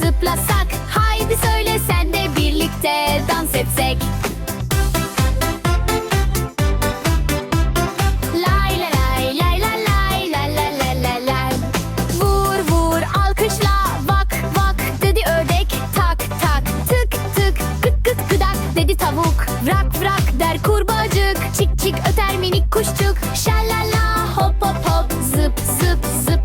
zıplasak Haydi söyle sen de birlikte dans etsek. Lay lay lay lay lay lay lay lay lay Vur vur alkışla vak vak dedi ördek. Tak tak tık tık gık gık gıdak dedi tavuk. Vrak vrak der kurbacık Çik çik öter minik kuşçuk. Şalala hop hop hop zıp zıp zıp.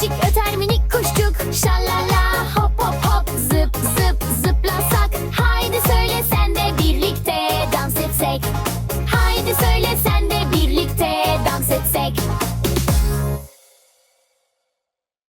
Cik öter minik kuşçuk şalala